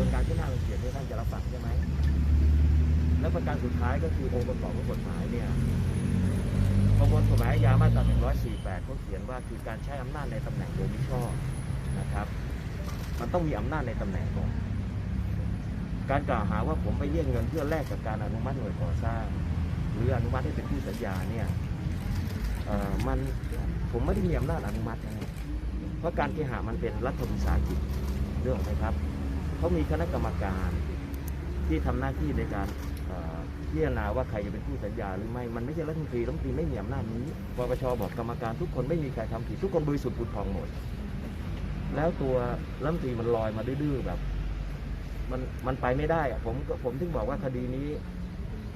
วนการที่น่ารังเกียจที่ท่านจะรับฟังใช่ไหม และประการสุดท้ายก็คือองค์ประกอบของกฎหมายเนี่ยประมวลกฎหมายอาญามาตรา 148เขาเขียนว่าคือการใช้อำนาจในตำแหน่งโดยมิชอบนะครับ มันต้องมีอำนาจในตำแหน่งก่อน การกล่าวหาว่าผมไปเรียกเงินเพื่อแลกกับการอนุมัติหน่วยก่อสร้าง หรืออนุมัติให้เป็นผู้สัญญาเนี่ยมันผมไม่ได้มีอำนาจอนุมัตินะเพราะการเคหะมันเป็นรัฐวิสาหกิจเรื่องไหมครับ เขามีคณะกรรมการที่ทำหน้าที่ในการเอ่อพิจารณาว่าใครจะเป็นผู้สัญญาหรือไม่ มันไม่ใช่รัฐมนตรีรัฐมนตรีไม่มีอำนาจนี้ปปชบอกกรรมการทุกคนไม่มีใครทำผิดทุกคนบริสุทธิ์ผุดผ่องหมด แล้วตัวรัฐมนตรีมันลอยมาดื้อแบบ มันมันไปไม่ได้อะผมก็ผมถึงบอกว่าคดีนี้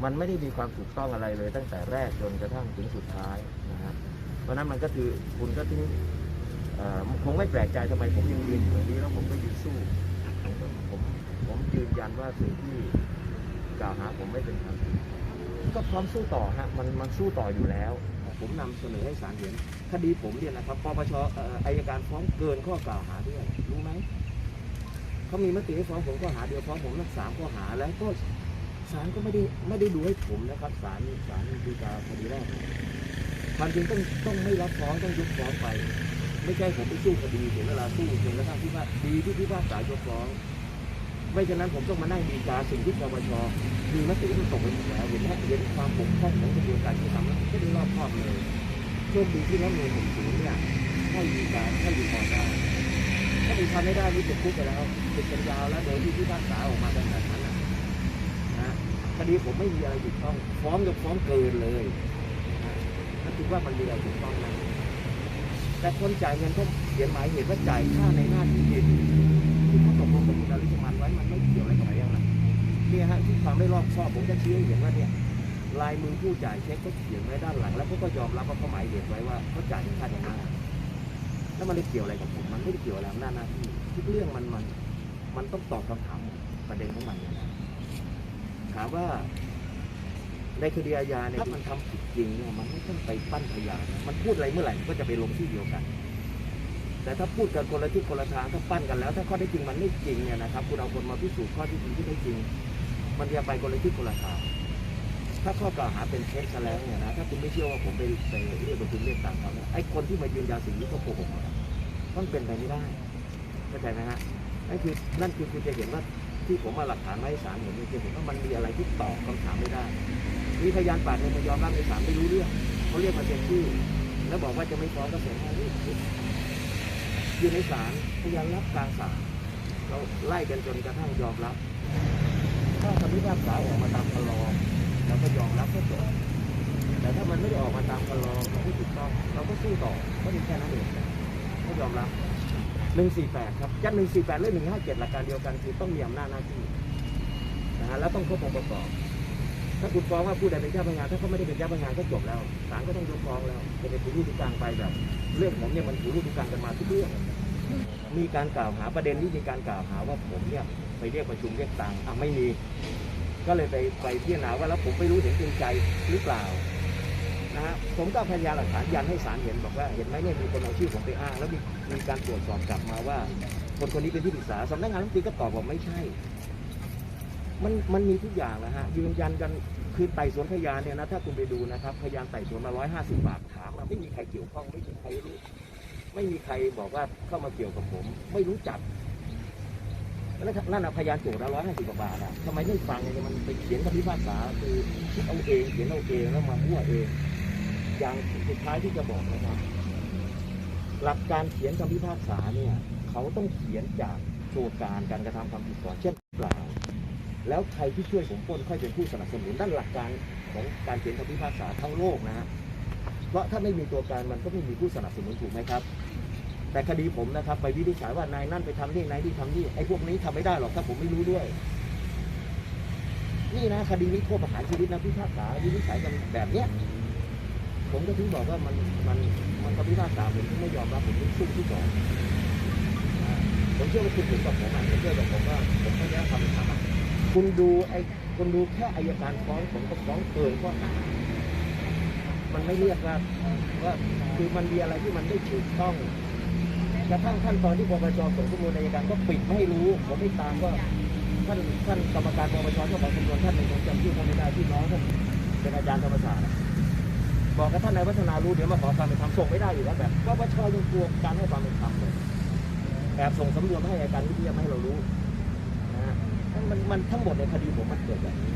มันไม่ได้มีความถูกต้องอะไรเลย ตั้งแต่แรกจนกระทั่งถึงสุดท้ายนะฮะเพราะนั้นมันก็คือคุณก็ถึงคงไม่แปลกใจทำไมผมยังยืนอยู่ตรงนี้แล้วผมก็ยืนสู้ ยันว่าสิ่งที่กล่าวหาผมไม่เป็นความจริงก็พร้อมสู้ต่อฮะมันมันสู้ต่ออยู่แล้ว ผมนำเสนอให้ศาลเห็นคดีผมเนี่ยนะครับปปชเอ่ออายการฟ้องเกินข้อกล่าวหาด้วยรู้ไหมเขามีมติให้ฟ้องผมข้อหาเดียวฟ้องผมทั้งสามข้อหาแล้วก็ศาลก็ไม่ได้ไม่ได้ดูให้ผมนะครับศาลศาลฎีกาคดีแรกเนี่ยความจริงต้องต้องไม่รับฟ้องต้องยกฟ้องไป ไม่ใช่ผมไปสู้คดีเสียเวลาสู้จนกระทั่งที่ว่าดีที่พิพากษายกฟ้อง ไม่ฉะนั้นผมต้องมานั่งดีกาสิ่งที่ปปชมีมติที่ตกไปหมดแล้วเห็นไหมเห็นความบกพร่องของกระบวนการที่ทำแล้วไม่ได้รอบคอบเลยโชคดีที่รัฐธรรมนูล60เนี่ยให้มีกาให้มีพอได้ถ้ามีทำไม่ได้นี่ติดคุกไปแล้วติดกันยาวแล้วโดยที่พิพากษาออกมาแบบนั้นนะนะคดีผมไม่มีอะไรถูกต้องฟ้องกับฟ้องเกินเลยนะคิดว่ามันมีอะไรถูกต้องนะแต่คนจ่ายเงินเขาเขียนหมายเหตุว่าจ่ายค่าในหน้าที่ดิน เนี่ยฮะที่ความไม่รอบคอบผมจะชี้ให้เห็นว่าเนี่ยลายมือผู้จ่ายเช็คเขาเขียนไว้ด้านหลัง แล้วเขาก็ยอมรับว่าเขาหมายเหตุไว้ว่าเขาจ่ายค่าในหน้าแล้วมันได้เกี่ยวอะไรกับผมมันไม่ได้เกี่ยวอะไรกับหน้าหน้าที่ทุกเรื่องมันมันมันต้องตอบคำถามประเด็นของมันเนี่ยนะถามว่าในคดีอาญาเนี่ยถ้ามันทำผิดจริงเนี่ยมันไม่ต้องไปปั้นพยานมันพูดอะไรเมื่อไหร่ก็จะไปลงที่เดียวกัน แต่ถ้าพูดกันคนละทิศคนละทางถ้าปั้นกันแล้ว ถ้าข้อได้จริงมันไม่จริงเนี่ยนะครับคุณเอาคนมาพิสูจน์ข้อที่จริงที่ไม่จริง มันจะไปคนละทิศคนละทางถ้าข้อกล่าวหาเป็นเท็จซะแล้วเนี่ยนะถ้าคุณไม่เชื่อว่าผมไปไปเรียกประชุมเรียกตามเขาเนี่ยไอ้คนที่มายืนยันสิ่งนี้ก็โกหกมันเป็นไปไม่ได้เข้าใจไหมฮะนั่นคือนั่นคือคุณจะเห็นว่าที่ผมมาหลักฐานมาให้ศาลเห็นเนี่ยจะเห็นว่ามันมีอะไรที่ตอบคำถามไม่ได้มีพยานปากหนึ่งมายอมรับในศาลไม่รู้เรื่องเขาเรียกมาเซ็นชื่อ แล้วบอกว่าจะไม่ฟ้องก็เซ็นให้อยู่ในศาลพยานรับกลางศาลเราไล่กันจนกระทั่งยอมรับ ถ้าคำพิพากษาออกมาตามคำลองเราก็ยอมรับก็จบแต่ถ้ามันไม่ได้ออกมาตามคำลองที่ถูกต้องเราก็สู้ต่อก็มีแค่นั้นเองก็ยอมรับหนึ่งสี่แปดครับยันหนึ่งสี่แปดเรื่องหนึ่งห้าเจ็ดหลักการเดียวกันคือต้องมีอำนาจหน้าที่นะฮะแล้วต้องครบองค์ประกอบ ถ้าคุณฟ้องว่าผู้ใดเป็นเจ้าพนักงานถ้าเขาไม่ได้เป็นเจ้าพนักงานก็จบแล้วศาลก็ต้องยกฟ้องแล้วจะเป็นถือรูปทุกกลางไปแบบ เรื่องผมเนี่ยมันถือรูปทุกกลางกันมาทุกเรื่อง มีการกล่าวหาประเด็นนี้มีการกล่าวหาว่าผมเนี่ยไปเรียกประชุมเรียกตังค์อะไม่มี ก็เลยไปไปพิจารณาว่าแล้วผมไปรู้เห็นจริงใจหรือเปล่านะฮะผมก็เอาพยานหลักฐานยันให้ศาลเห็นบอกว่าเห็นไหมเนี่ยมีคนเอาชื่อผมไปอ้าง แล้วมีมีการตรวจสอบกลับมาว่า คนคนนี้เป็นที่ปรึกษาสำนักงานรัฐมนตรีก็ตอบว่าไม่ใช่ มันมันมีทุกอย่างนะฮะยืนยันกันคือไต่สวนพยานเนี่ยนะถ้าคุณไปดูนะครับพยานไต่สวนมาร้อยห้าสิบบาทถามมาไม่มีใครเกี่ยวข้องไม่มีใครรู้ ไม่มีใครบอกว่าเข้ามาเกี่ยวกับผม ไม่รู้จักแล้วนั่นนะพยานโจทย์ละร้อยห้าสิบกว่าบาทอะทำไมไม่ฟังเนี่ยมันไปเขียนคำพิพากษาคือคิดเอาเองเขียนเอาเองแล้วมามั่วเอง อย่างสุดท้ายที่จะบอกนะครับ หลักการเขียนคำพิพากษาเนี่ยเขาต้องเขียนจากโจทการการกระทำความผิดก่อนเช่นเปล่าแล้วใครที่ช่วยผมป้นค่อยเป็นผู้สนับสนุนนั่นหลักการของการเขียนคำพิพากษาทั้งโลกนะฮะ เพราะถ้าไม่มีตัวการมันก็ไม่มีผู้สนับสนุนถูกไหมครับ แต่คดีผมนะครับ ไปวินิจฉัยว่านายนั่นไปทำนี่นายนี่ทำนี่ไอ้พวกนี้ทำไม่ได้หรอกถ้าผมไม่รู้ด้วย นี่นะคดีนี้โทษประหารชีวิตนะพิพากษาวินิจฉัยกันแบบเนี้ยผมก็ถึงบอกว่ามันมันมันคำพิพากษาผมที่ไม่ยอมรับผมถึงสู้ที่ก่อนผมเชื่อว่าคุณถึงกับผมอะผมเชื่อกับผมว่าผมไม่ได้ทำทำอะคุณดูไอ้คุณดูแค่อายการฟ้องผมก็ฟ้องเกินข้อหา มันไม่เรียกว่าว่าคือมันมีอะไรที่มันไม่ถูกต้องกระทั่งขั้นตอนที่ปปชส่งข้อมูลอายการก็ปิดไม่ให้รู้ผมไม่ตามก็ท่านท่านกรรมการปปชเจ้าของสำนวนท่านหนึ่งผมจำชื่อท่านไม่ได้ที่น้องท่านเป็นอาจารย์ธรรมศาสตร์อะบอกกับท่านนายวัฒนารู้เดี๋ยวมาขอความเป็นธรรมส่งไม่ได้อยู่แล้วแบบปปชยังกลัวการให้ความเป็นธรรมเลยแอบส่งสำนวนมให้อาจารย์วิทยามาให้เรารู้นะฮะมันมันทั้งหมดในคดีผมมันเกิดแบบนี้